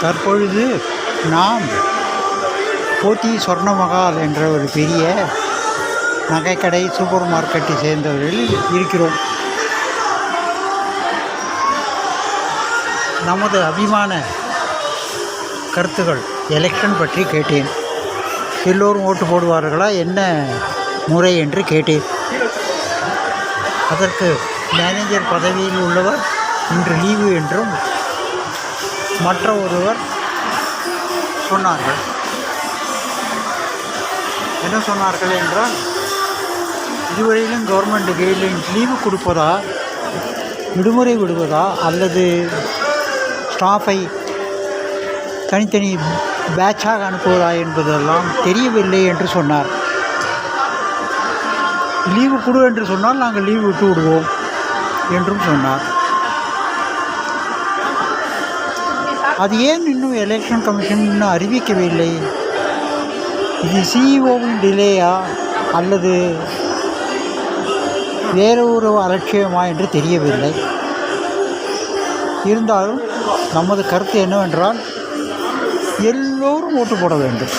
தற்பொழுது நாம் போத்தி சொர்ணமகால் என்ற ஒரு பெரிய நகைக்கடை சூப்பர் மார்க்கெட்டை சேர்ந்தவர்களில் இருக்கிறோம். நமது அபிமான கருத்துகள் எலெக்ஷன் பற்றி கேட்டேன். எல்லோரும் ஓட்டு போடுவார்களா? என்ன முறை என்று கேட்டேன். அதற்கு மேனேஜர் பதவியில் உள்ளவர் இன்று லீவு என்றும் மற்ற ஒருவர் சொன்னார்கள். என்ன சொன்னார்கள் என்றால் இதுவரையிலும் கவர்மெண்ட் கைட்லைன்ஸ் லீவு கொடுப்பதா விடுமுறை விடுவதா அல்லது ஸ்டாஃபை தனித்தனி பேட்சாக அனுப்புவதா என்பதெல்லாம் தெரியவில்லை என்று சொன்னார். லீவு கொடு என்று சொன்னால் நாங்கள் லீவு விட்டு விடுவோம் என்றும் சொன்னார். அது ஏன் இன்னும் எலெக்ஷன் கமிஷன் இன்னும் அறிவிக்கவில்லை? இது சிஇஓவின் டிலேயா அல்லது வேறு ஒரு அலட்சியமா என்று தெரியவில்லை. இருந்தாலும் நமது கருத்து என்னவென்றால் எல்லோரும் ஓட்டு போட வேண்டும்.